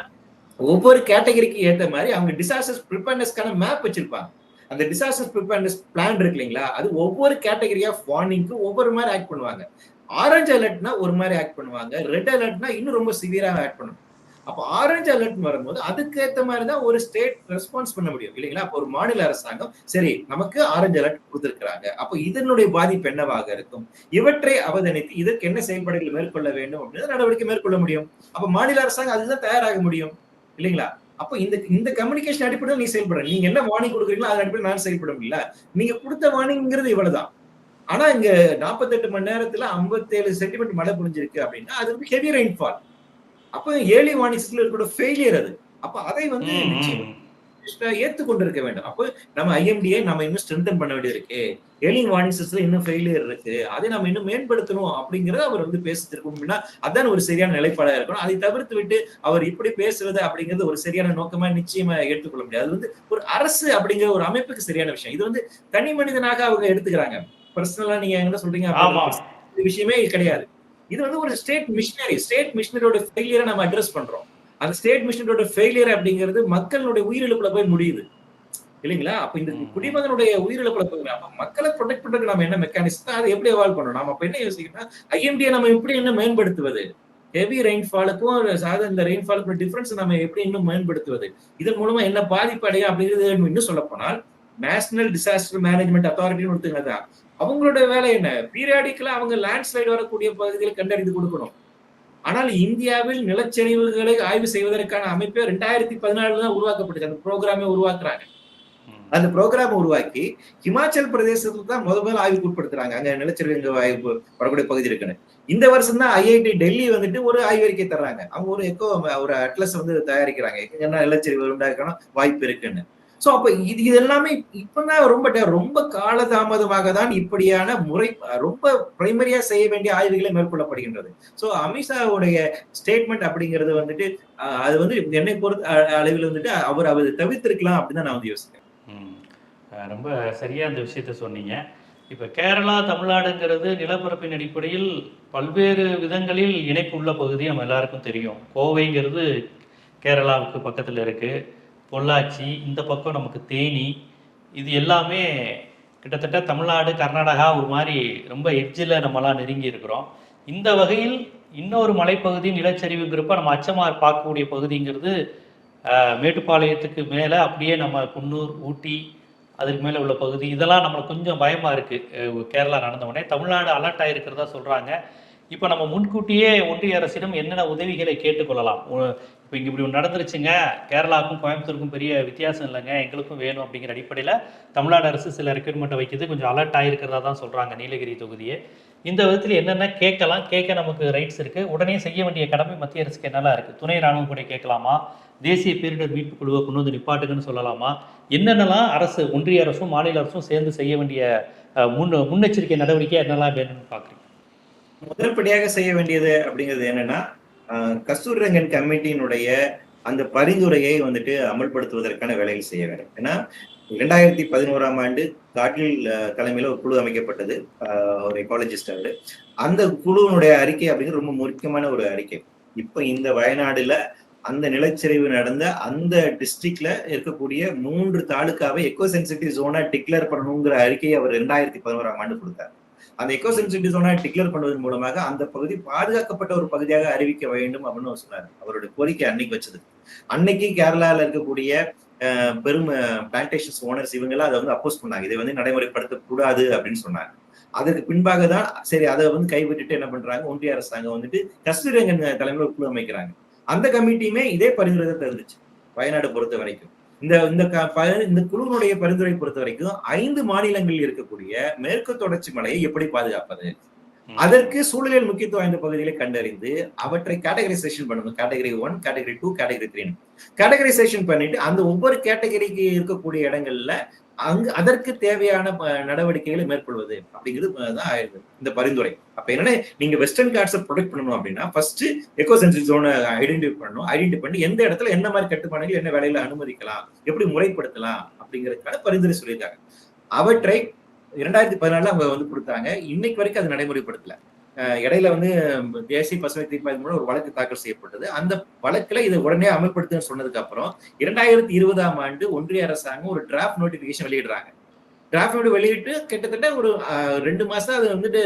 ஒவ்வொரு கேட்டகரிக்கு ஏத்த மாதிரி அவங்க டிசாஸ்டர்ஸ் ப்ரிப்பேர்னஸ்க்கான மேப் வச்சிருப்பாங்க. அந்த டிசாஸ்டர் ப்ரிப்பேர்னஸ் பிளான் இருக்கு இல்லைங்களா? அது ஒவ்வொரு கேட்டகரி ஆஃப் வார்னிங்க்கு ஒவ்வொரு மாதிரி ஆக்ட் பண்ணுவாங்க. ஆரஞ்சு அலர்ட்னா ஒரு மாதிரி ஆக்ட் பண்ணுவாங்க. ரெட் அலர்ட்னா இன்னும் ரொம்ப சிவியராக ஆக்ட் பண்ணுவாங்க அப்போ ஆரஞ்சு அலர்ட் வரும்போது அதுக்கு ஏத்த மாதிரி தான் ஒரு ஸ்டேட் ரெஸ்பான்ஸ் பண்ண முடியும். இல்லைங்களா? அப்போ ஒரு மாநில அரசாங்கம் சரி நமக்கு ஆரஞ்சு அலர்ட் கொடுத்துருக்குறாங்க. அப்போ இதனுடைய பாதிப்பு என்னவாக இருக்கும்? இவற்றை அவதானித்து இதற்கு என்ன செயல்பாடுகள் மேற்கொள்ள வேண்டும் அப்படின்னு நடவடிக்கை மேற்கொள்ள முடியும். அப்போ மாநில அரசாங்கம் அதுதான் தயாராக முடியும். இல்லைங்களா? அப்போ இந்த இந்த கம்யூனிகேஷன் அடிப்படையில் நீ செயல்பட நீங்க என்ன வார்னிங் கொடுக்குறீங்களோ அதன் அடிப்படையில் நான் செயல்பட முடியல. நீங்க கொடுத்த வார்னிங்கிறது இவ்வளவுதான். ஆனா இங்க நாற்பத்தெட்டு மணி நேரத்துல ஐம்பத்தேழு சென்டிமீட்டர் மழை புரிஞ்சிருக்கு அப்படின்னா அது வந்து ஹெவி ரெயின்ஃபால் அப்ப வார்னிங் சிஸ்டம்ல இருக்கிற ஃபெயிலியர் அது. அப்ப அதை வந்து. ஏத்துக்கொண்டிருக்க வேண்டும். அப்போ நம்ம ஐஎம்டியை நம்ம இன்னும் ஸ்ட்ரென்தன் பண்ண வேண்டியது இருக்கு. ஏர்லி வார்னிங் சிஸ்டம் இன்னும் ஃபெயிலியர் இருக்கு. அதை நம்ம இன்னும் மேம்படுத்தணும் அப்படிங்கறத அவர் வந்து பேசிருக்கணும் அதான் ஒரு சரியான நிலைப்பாடா இருக்கணும். அதை தவிர்த்து விட்டு அவர் இப்படி பேசுவது அப்படிங்கிறது ஒரு சரியான நோக்கமா நிச்சயமா எடுத்துக்கொள்ள முடியாது. அது வந்து ஒரு அரசு அப்படிங்கிற ஒரு அமைப்புக்கு சரியான விஷயம். இது வந்து தனி மனிதனாக அவங்க எடுத்துக்கிறாங்க. பர்சனலா நீங்க என்ன சொல்றீங்க ஆமா. விஷயமே கிடையாது. இது வந்து ஒரு ஸ்டேட் மிஷினரி ஸ்டேட் மிஷினரியோட ஃபெயிலியரை நம்ம அட்ரஸ் பண்றோம். அந்த ஸ்டேட் மிஷினரியோட ஃபெயிலியர் அப்படிங்கிறது மக்களுடைய உயிரிழப்புல போய் முடியுது. இல்லைங்களா? அப்ப இந்த. குடிமகனுடைய உயிரிழப்புல போய் அப்ப மக்களை ப்ரொடெக்ட் பண்றதுக்கு நம்ம என்ன மெக்கானிசம் அதை எப்படி எவால்வ் பண்ணணும்? நம்ம அப்ப என்ன யோசிக்கணும்னா ஐஎம்டியை நம்ம எப்படி என்ன மேம்படுத்துவது? ஹெவி ரெயின்ஃபாலுக்கும் சாதாரண இந்த ரெயின்ஃபாலுக்கும் டிஃபரன்ஸ் நம்ம எப்படி இன்னும் மேம்படுத்துவது? இதன் மூலமா என்ன பாதிப்பு அடையும் அப்படிங்கிறது இன்னும் சொல்ல போனால் நேஷனல் டிசாஸ்டர் மேனேஜ்மெண்ட் அத்தாரிட்டின்னு ஒருத்தங்க தான் அவங்களோட வேலை என்ன? பீரியாடிக்கலா அவங்க லேண்ட்ஸ்லைடு வரக்கூடிய பகுதிகளை கண்டறிந்து கொடுக்கணும். ஆனால் இந்தியாவில் நிலச்சரிவுகளை ஆய்வு செய்வதற்கான அமைப்பே ரெண்டாயிரத்தி பதினாலுல தான் உருவாக்கப்பட்டுச்சு அந்த ப்ரோக்ராமே உருவாக்குறாங்க. அந்த ப்ரோக்ராம் உருவாக்கி ஹிமாச்சல் பிரதேசத்துல தான் முத முதல்ல ஆய்வுக்கு உட்படுத்துறாங்க. அங்க நிலச்சரிவு ஆய்வு வரக்கூடிய பகுதி இருக்குன்னு. இந்த வருஷம் தான் ஐஐடி டெல்லி வந்துட்டு ஒரு ஆய்வறிக்கை தர்றாங்க. அவங்க ஒரு எக்கோ ஒரு அட்லஸ் வந்து தயாரிக்கிறாங்க. என்ன நிலச்சரிவு உண்டாக்கணும் வாய்ப்பு இருக்குன்னு. ஸோ அப்போ இது இது எல்லாமே இப்பதான் ரொம்ப ரொம்ப காலதாமதமாக தான் இப்படியான முறை ரொம்ப பிரைமரியா செய்ய வேண்டிய ஆய்வுகளை மேற்கொள்ளப்படுகின்றது. ஸோ அமித்ஷாவுடைய ஸ்டேட்மெண்ட் அப்படிங்கிறது வந்துட்டு அது வந்து என்னை பொறுத்த அளவில் வந்துட்டு அவர் அவர் தவிர்த்திருக்கலாம் அப்படின்னு தான் நான் வந்து யோசிக்கிறேன். ரொம்ப சரியா அந்த விஷயத்த சொன்னீங்க. இப்போ கேரளா தமிழ்நாடுங்கிறது நிலப்பரப்பின் அடிப்படையில் பல்வேறு விதங்களில் இணைப்பு உள்ள பகுதி நம்ம எல்லாருக்கும் தெரியும். கோவைங்கிறது கேரளாவுக்கு பக்கத்தில் இருக்குது பொள்ளாச்சி இந்த பக்கம் நமக்கு தேனி இது எல்லாமே கிட்டத்தட்ட தமிழ்நாடு கர்நாடகா ஒரு மாதிரி ரொம்ப எட்ஜில் நம்மலாம் நெருங்கி இருக்கிறோம். இந்த வகையில் இன்னொரு மலைப்பகுதி நிலச்சரிவுங்கிறப்ப நம்ம அச்சமாக பார்க்கக்கூடிய பகுதிங்கிறது மேட்டுப்பாளையத்துக்கு மேலே அப்படியே நம்ம குன்னூர் ஊட்டி அதுக்கு மேலே உள்ள பகுதி இதெல்லாம் நம்மளுக்கு கொஞ்சம் பயமாக இருக்குது கேரளா நடந்த உடனே. தமிழ்நாடு அலர்ட் ஆகிருக்கிறதா சொல்கிறாங்க இப்போ நம்ம முன்கூட்டியே ஒன்றிய அரசிடம் என்னென்ன உதவிகளை கேட்டுக்கொள்ளலாம்? இப்போ இங்கே இப்படி ஒன்று நடந்துருச்சுங்க. கேரளாவுக்கும் கோயம்புத்தூருக்கும் பெரிய வித்தியாசம் இல்லைங்க. எங்களுக்கும் வேணும் அப்படிங்கிற அடிப்படையில் தமிழ்நாடு அரசு சில ரெக்யூர்மெண்ட்டை வைக்கிறது கொஞ்சம் அலர்ட் ஆகிருக்கிறதா தான் சொல்கிறாங்க நீலகிரி தொகுதியே. இந்த விதத்தில் என்னென்ன கேட்கலாம்? கேட்க நமக்கு ரைட்ஸ் இருக்குது உடனே செய்ய வேண்டிய கடமை மத்திய அரசுக்கு என்னெல்லாம் இருக்குது துணை ராணுவம் கூட கேட்கலாமா? தேசிய பேரிடர் மீட்பு குழுவை கொண்டு வந்து நிப்பாட்டுக்குன்னு சொல்லலாமா? என்னென்னலாம் அரசு ஒன்றிய அரசும் மாநில அரசும் சேர்ந்து செய்ய வேண்டிய முன் முன்னெச்சரிக்கை நடவடிக்கை என்னெல்லாம் வேணும்னு பார்க்குறீங்க முதற்படியாக செய்ய வேண்டியது அப்படிங்கிறது என்னன்னா கஸ்தூரிரங்கன் கமிட்டியினுடைய அந்த பரிந்துரையை வந்துட்டு அமல்படுத்துவதற்கான வேலைகள் செய்ய வேண்டும். ஏன்னா இரண்டாயிரத்தி பதினோராம் ஆண்டு காட்டில் தலைமையில ஒரு குழு அமைக்கப்பட்டது. ஒரு எக்காலஜிஸ்ட் அவரு. அந்த குழுவினுடைய அறிக்கை அப்படிங்கிறது ரொம்ப முக்கியமான ஒரு அறிக்கை. இப்ப இந்த வயநாடுல அந்த நிலச்சரிவு நடந்த அந்த டிஸ்ட்ரிக்ட்ல இருக்கக்கூடிய மூன்று தாலுக்காவை எக்கோ சென்சிட்டிவ் ஜோனா டிக்ளேர் பண்ணணுங்கிற அறிக்கையை அவர் ரெண்டாயிரத்தி பதினோராம் ஆண்டு கொடுத்தார். அந்த எக்கோசென்சிட்டி ஜோனா டிக்ளேர் பண்ணுவதன் மூலமாக அந்த பகுதி பாதுகாக்கப்பட்ட ஒரு பகுதியாக அறிவிக்க வேண்டும் அப்படின்னு அவர் சொன்னார் அவருடைய கோரிக்கை அன்னைக்கு வச்சது அன்னைக்கு கேரளாவில் இருக்கக்கூடிய பெரும் பிளான்டேஷன்ஸ் ஓனர்ஸ் இவங்கெல்லாம் அதை வந்து அப்போஸ் பண்ணாங்க. இதை வந்து நடைமுறைப்படுத்த கூடாது அப்படின்னு சொன்னாங்க. அதற்கு பின்பாக தான் சரி அதை வந்து கைவிட்டுட்டு என்ன பண்றாங்க? ஒன்றிய அரசாங்கம் வந்துட்டு கஸ்தூரங்கன் தலைமையில் குழு அமைக்கிறாங்க. அந்த கமிட்டியுமே இதே பரிந்துரை தான் தருந்துச்சு. வயநாடு பொறுத்த வரைக்கும். இந்த இந்த இந்த குழுவினுடைய பரிந்துரை பொறுத்த வரைக்கும் ஐந்து மாநிலங்களில் இருக்கக்கூடிய மேற்கு தொடர்ச்சி மலையை எப்படி பாதுகாப்பது? அதற்கு சூழலியல் முக்கியத்துவம் வாய்ந்த பகுதிகளை கண்டறிந்து அவற்றை கேட்டகரைசேஷன் பண்ணணும். Category one category two category three categorisation பண்ணிட்டு அந்த ஒவ்வொரு கேட்டகரிக்கு இருக்கக்கூடிய இடங்கள்ல அங்கு அதற்கு தேவையான ப- நடவடிக்கைகளை மேற்கொள்வது. அப்படிங்கிறது தான் ஆயிருக்கு இந்த பரிந்துரை. அப்ப என்னன்னா நீங்க வெஸ்டர்ன் காட்ஸை ப்ரொடெக்ட் பண்ணணும் அப்படின்னா ஃபர்ஸ்ட் எக்கோ சென்சிட்டிவ் ஜோனை ஐடென்டிஃபை பண்ணணும். ஐடென்டிஃபை பண்ணி எந்த இடத்துல என்ன மாதிரி கட்டுப்பாடுகள் என்ன வேலையில அனுமதிக்கலாம் எப்படி முறைப்படுத்தலாம் அப்படிங்கிறதுக்கான பரிந்துரை சொல்லியிருக்காங்க. அவற்றை இரண்டாயிரத்தி பதினாலுல அவங்க வந்து கொடுத்தாங்க. இன்னைக்கு வரைக்கும் அது நடைமுறைப்படுத்தல. இடையில வந்து தேசிய பசுமை தீர்ப்பாயம் மூலம் ஒரு வழக்கு தாக்கல் செய்யப்பட்டது. அந்த வழக்குல இதை உடனே அமல்படுத்துன்னு சொன்னதுக்கு அப்புறம் இரண்டாயிரத்தி இருபதாம் ஆண்டு ஒன்றிய அரசாங்கம் ஒரு டிராஃப்ட் நோட்டிபிகேஷன் வெளியிடுறாங்க. டிராஃப்ட் நோட்டி வெளியிட்டு கிட்டத்தட்ட ஒரு ரெண்டு மாசம் அதை வந்துட்டு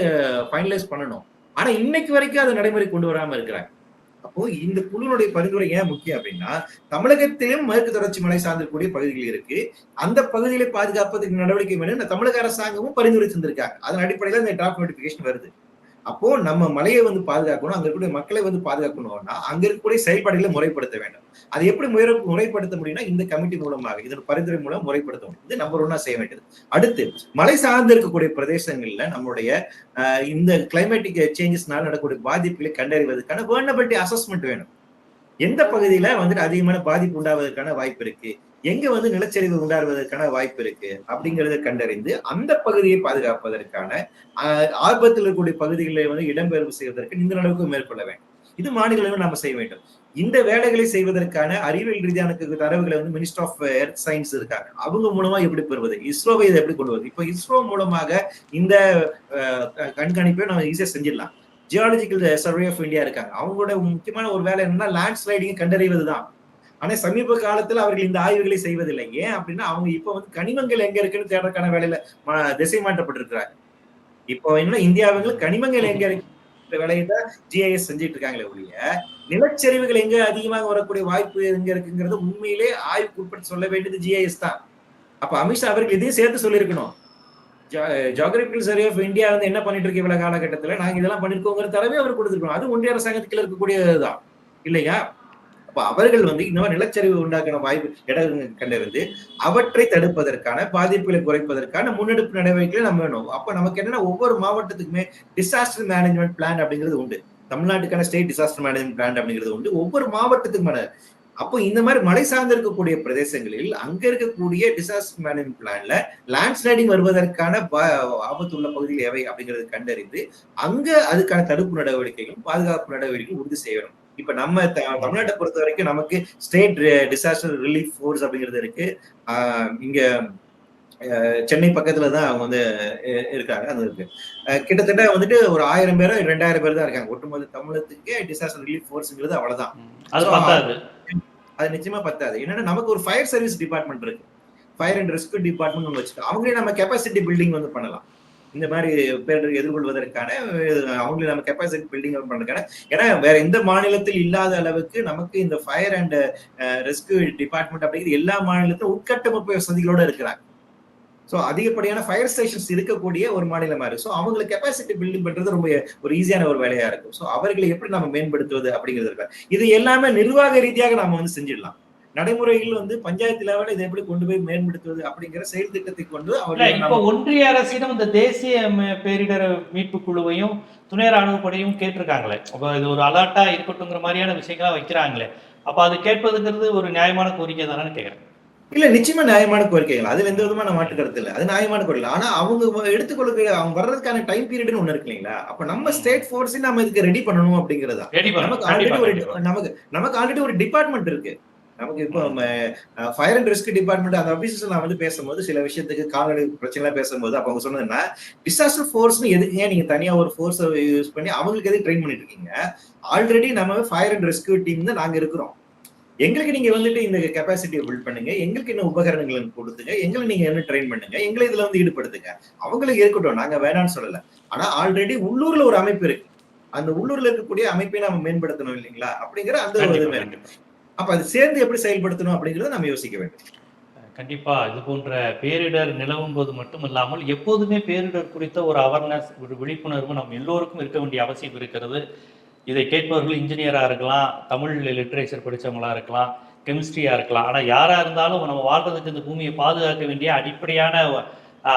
ஃபைனலைஸ் பண்ணணும். ஆனா இன்னைக்கு வரைக்கும் அதை நடைமுறை கொண்டு வராம இருக்கிறாங்க. அப்போ இந்த குழுனுடைய பரிந்துரை ஏன் முக்கியம் அப்படின்னா தமிழகத்திலும் மேற்கு தொடர்ச்சி மலை சார்ந்திருக்கக்கூடிய பகுதிகள் இருக்கு. அந்த பகுதிகளை பாதுகாப்பதற்கு நடவடிக்கை வேணும் தமிழக அரசாங்கமும் பரிந்துரை செஞ்சிருக்காங்க அதன் அடிப்படையில் இந்த டிராஃப்ட் நோட்டிபிகேஷன் வருது. அப்போ நம்ம மலையை வந்து பாதுகாக்கணும் அங்க இருக்கக்கூடிய மக்களை வந்து பாதுகாக்கணும்னா அங்க இருக்கக்கூடிய செயல்பாடுகளை முறைப்படுத்த வேண்டும். அதை எப்படி முறை முறைப்படுத்த முடியும்னா இந்த கமிட்டி மூலமாக இதன் பரிந்துரை மூலம் முறைப்படுத்த முடியும். இது நம்பர் ஒன்னா செய்ய வேண்டியது. அடுத்து மலை சார்ந்து இருக்கக்கூடிய பிரதேசங்கள்ல நம்மளுடைய இந்த கிளைமேட்டிக் சேஞ்சஸ்னால நடக்கக்கூடிய பாதிப்புகளை கண்டறிவதற்கான வேர்னபிலிட்டி அசஸ்மெண்ட் வேணும். எந்த பகுதியில வந்துட்டு அதிகமான பாதிப்பு உண்டாவதற்கான வாய்ப்பு இருக்கு? எங்க வந்து நிலச்சரிவு உண்டாடுவதற்கான வாய்ப்பு இருக்கு? அப்படிங்கறத கண்டறிந்து அந்த பகுதியை பாதுகாப்பதற்கான ஆபத்தில் இருக்கக்கூடிய பகுதிகளை வந்து இடம்பெயர்வு செய்வதற்கு இந்த அளவுக்கு மேற்கொள்ள வேண்டும். இது மாநில அளவில் நாம செய்ய வேண்டும். இந்த வேலைகளை செய்வதற்கான அறிவியல் ரீதியான தரவுகளை வந்து மினிஸ்டர் ஆஃப் எர்த் சயின்ஸ் இருக்காங்க. அவங்க மூலமா எப்படி பெறுவது? இஸ்ரோவை இதை எப்படி கொண்டு வருவது? இப்போ இஸ்ரோ மூலமாக இந்த கண்காணிப்பை நம்ம ஈஸியா செஞ்சிடலாம். ஜியாலஜிக்கல் சர்வே ஆஃப் இந்தியா இருக்காங்க. அவங்களோட முக்கியமான ஒரு வேலை என்னன்னா லேண்ட் ஸ்லைடிங் கண்டறிவதுதான். ஆனா சமீப காலத்துல அவர்கள் இந்த ஆய்வுகளை செய்வதில்லை. ஏன் அப்படின்னா அவங்க இப்ப வந்து கனிமங்கள் எங்க இருக்குன்னு தேடுறதுக்கான வேலையில திசை மாற்றப்பட்டிருக்கிறாங்க. இப்போ என்ன இந்தியாவுல கனிமங்கள் எங்க இருக்கு வேலையை தான் ஜிஐஎஸ் செஞ்சுட்டு இருக்காங்களே ஒழிய நிலச்சரிவுகள் எங்க அதிகமாக வரக்கூடிய வாய்ப்பு எங்க இருக்குங்கிறது உண்மையிலே ஆய்வுக்கு உட்பட்டு சொல்ல வேண்டியது ஜிஐஎஸ் தான். அப்ப அமித்ஷா அவர்கள் இதையும் சேர்த்து சொல்லியிருக்கணும். ஜியாகிரபிக்கல் சர்வே ஆஃப் இந்தியா வந்து என்ன பண்ணிட்டு இருக்கு இவ்வளவு காலகட்டத்துல? நாங்க இதெல்லாம் பண்ணிருக்கோங்கிற தரவே அவர் கொடுத்துருக்கோம் அது ஒன்றிய அரசாங்கத்துக்குள்ள இருக்கக்கூடியதுதான். இல்லையா? அப்ப அவர்கள் வந்து இந்த மாதிரி நிலச்சரிவு உண்டாக்கின வாய்ப்பு இடங்கள் கண்டறிந்து அவற்றை தடுப்பதற்கான பாதிப்புகளை குறைப்பதற்கான முன்னெடுப்பு நடவடிக்கைகளை நம்ம வேணும். அப்ப நமக்கு என்னன்னா ஒவ்வொரு மாவட்டத்துக்குமே டிசாஸ்டர் மேனேஜ்மெண்ட் பிளான் அப்படிங்கிறது உண்டு. தமிழ்நாட்டுக்கான ஸ்டேட் டிசாஸ்டர் மேனேஜ்மெண்ட் பிளான் அப்படிங்கிறது உண்டு. ஒவ்வொரு மாவட்டத்துக்குமான அப்போ இந்த மாதிரி மலை சார்ந்து இருக்கக்கூடிய பிரதேசங்களில் அங்க இருக்கக்கூடிய டிசாஸ்டர் மேனேஜ்மெண்ட் பிளான்ல லேண்ட் ஸ்லைடிங் வருவதற்கான ஆபத்து ஆபத்துள்ள பகுதிகள் எவை அப்படிங்கறது கண்டறிந்து அங்க அதுக்கான தடுப்பு நடவடிக்கைகளும் பாதுகாப்பு நடவடிக்கைகளும் உறுதி செய்யணும். இப்ப நம்ம தமிழ்நாட்டை பொறுத்த வரைக்கும் நமக்கு ஸ்டேட் டிசாஸ்டர் ரிலீஃப் ஃபோர்ஸ் அப்படிங்கிறது இருக்கு. இங்க சென்னை பக்கத்துல தான் அவங்க வந்து இருக்காங்க அது இருக்கு. கிட்டத்தட்ட வந்துட்டு ஒரு ஆயிரம் பேரோ ரெண்டாயிரம் பேர் தான் இருக்காங்க. ஒட்டுமொத்த தமிழகத்துக்கு டிசாஸ்டர் ரிலீஃப் ஃபோர்ஸ்ங்கிறது அவ்வளவுதான். அது நிச்சயமா பத்தாது. என்னன்னா நமக்கு ஒரு ஃபயர் சர்வீஸ் டிபார்ட்மெண்ட் இருக்கு. ஃபயர் அண்ட் ரெஸ்க்யூ டிபார்ட்மெண்ட் ஒன்று வச்சுக்கோம் அவங்களே நம்ம கெப்பாசிட்டி பில்டிங் வந்து பண்ணலாம். இந்த மாதிரி பேரிடர் எதிர்கொள்வதற்கான அவங்களுக்கு அவங்களே நம்ம கெப்பாசிட்டி பில்டிங் பண்றதுக்கான. ஏன்னா வேற எந்த மாநிலத்தில் இல்லாத அளவுக்கு நமக்கு இந்த ஃபயர் அண்ட் ரெஸ்க்யூ டிபார்ட்மெண்ட் அப்படிங்கிறது எல்லா மாநிலத்திலும் உட்கட்டமைப்பு வசதிகளோட இருக்கிறாங்க. ஸோ அதிகப்படியான ஃபயர் ஸ்டேஷன்ஸ் இருக்கக்கூடிய ஒரு மாநிலமா இருக்கு. ஸோ அவங்களுக்கு கெப்பாசிட்டி பில்டிங் பண்றது ரொம்ப ஒரு ஈஸியான ஒரு வேலையா இருக்கும். ஸோ அவர்களை எப்படி நம்ம மேம்படுத்துவது அப்படிங்கிறது இருக்கு. இது எல்லாமே நிர்வாக ரீதியாக நம்ம வந்து செஞ்சிடலாம். நடைமுறையில் வந்து பஞ்சாயத்து லெவலில் இதை எப்படி கொண்டு போய் மேம்படுத்துவது அப்படிங்கிற செயல் திட்டத்தை கொண்டு அவர்களை இப்ப ஒன்றிய அரசிடம் இந்த தேசிய பேரிடர் மீட்பு குழுவையும் துணை ராணுவ படையும் கேட்டிருக்காங்களே. அப்ப இது ஒரு அலர்ட்டா இருக்கட்டுங்கிற மாதிரியான விஷயங்களா வைக்கிறாங்களே. அப்ப அது கேட்பதுங்கிறது ஒரு நியாயமான கோரிக்கை தானே கேக்குறேன். இல்ல நிச்சயமா நியாயமான கோரிக்கைகள். அதுல எந்த விதமான மாற்று கருத்து இல்ல. அது நியாயமான கோரிக்கை. ஆனா அவங்க எடுத்துக்கொள்கிற அவங்க வர்றதுக்கான டைம் பீரியட்னு ஒண்ணு இருக்கு இல்லைங்களா? அப்ப நம்ம ஸ்டேட் ஃபோர்ஸையும் நம்ம இதுக்கு ரெடி பண்ணணும் அப்படிங்கிறதா நமக்கு ஆல்ரெடி ஒரு. நமக்கு நமக்கு ஆல்ரெடி ஒரு டிபார்ட்மெண்ட் இருக்கு. நமக்கு இப்போ ஃபயர் அண்ட் ரெஸ்க்யூ டிபார்ட்மெண்ட் அந்த ஆபீசர்ஸ் நான் வந்து பேசும்போது சில விஷயத்துக்கு கால்நடை பிரச்சனை பேசும்போது அப்ப அவங்க சொன்னதுன்னா டிசாஸ்டர் ஃபோர்ஸ்னு எதுக்குங்க நீங்க தனியா ஒரு ஃபோர்ஸ் யூஸ் பண்ணி அவங்களுக்கு எதுக்கு ட்ரெயின் பண்ணிட்டு இருக்கீங்க ஆல்ரெடி நம்ம ஃபயர் அண்ட் ரெஸ்க்யூ டீம் தான் நாங்க இருக்கிறோம். எங்களுக்கு நீங்க வந்துட்டு இந்த கெப்பாசிட்டியை பில்ட் பண்ணுங்க. எங்களுக்கு என்ன உபகரணங்கள் கொடுத்துங்க. எங்களை நீங்க என்ன ட்ரெயின் பண்ணுங்க. எங்களை இதுல வந்து ஈடுபடுத்துங்க. அவங்களுக்கு இருக்கட்டும். நாங்க வேணாம்னு சொல்லல. ஆனா ஆல்ரெடி உள்ளூர்ல ஒரு அமைப்பு இருக்கு. அந்த உள்ளூர்ல இருக்கக்கூடிய அமைப்பை நம்ம மேம்படுத்தணும் இல்லைங்களா? அப்படிங்கிற அந்த ஒரு இருக்கு. அப்ப அது சேர்ந்து எப்படி செயல்படுத்தணும் அப்படிங்கறத நம்ம யோசிக்க வேண்டும். கண்டிப்பா இது போன்ற பேரிடர் நிலவும் போது மட்டும் இல்லாமல் எப்போதுமே பேரிடர் குறித்த ஒரு அவேர்னஸ் ஒரு விழிப்புணர்வு நம்ம எல்லோருக்கும் இருக்க வேண்டிய அவசியம் இருக்கிறது. இதை கேட்பவர்கள் இன்ஜினியராக இருக்கலாம் தமிழ் லிட்ரேச்சர் படித்தவங்களா இருக்கலாம் கெமிஸ்ட்ரியாக இருக்கலாம். ஆனால் யாராக இருந்தாலும் நம்ம வாழ்றதுக்கு இந்த பூமியை பாதுகாக்க வேண்டிய அடிப்படையான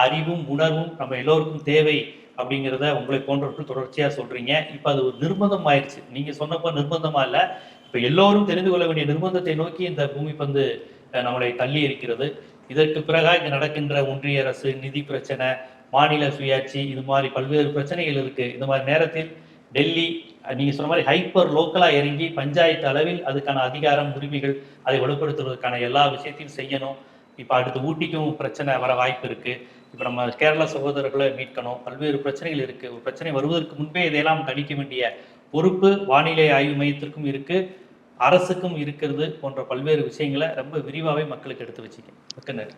அறிவும் உணர்வும் நம்ம எல்லோருக்கும் தேவை அப்படிங்கிறத உங்களை போன்றவர்கள் தொடர்ச்சியாக சொல்கிறீங்க இப்போ அது ஒரு நிர்பந்தம் ஆயிடுச்சு நீங்கள் சொன்னப்போ நிர்பந்தமாக இல்லை. இப்போ எல்லோரும் தெரிந்து கொள்ள வேண்டிய நிர்பந்தத்தை நோக்கி இந்த பூமி பந்து நம்மளை தள்ளி இருக்கிறது. இதற்கு பிறகா இங்கே நடக்கின்ற ஒன்றிய அரசு நிதி பிரச்சனை மாநில சுயாட்சி இது மாதிரி பல்வேறு பிரச்சனைகள் இருக்கு. இந்த மாதிரி நேரத்தில் டெல்லி நீங்கள் நீங்க சொன்ன மாதிரி ஹைப்பர் லோக்கலா இறங்கி பஞ்சாயத்து அளவில் அதுக்கான அதிகாரம் உரிமைகள் அதை வலுப்படுத்துவதற்கான எல்லா விஷயத்தையும் செய்யணும். இப்போ அடுத்து ஊட்டிக்கும் பிரச்சனை வர வாய்ப்பு இருக்கு. இப்போ நம்ம கேரள சகோதரர்களை மீட்கணும். பல்வேறு பிரச்சனைகள் இருக்கு. ஒரு பிரச்சனை வருவதற்கு முன்பே இதையெல்லாம் கணிக்க வேண்டிய பொறுப்பு வானிலை ஆய்வு மையத்திற்கும் இருக்கு. அரசுக்கும் இருக்கிறது போன்ற பல்வேறு விஷயங்களை ரொம்ப விரிவாகவே மக்களுக்கு எடுத்து வச்சிங்க மிக்க நன்றி.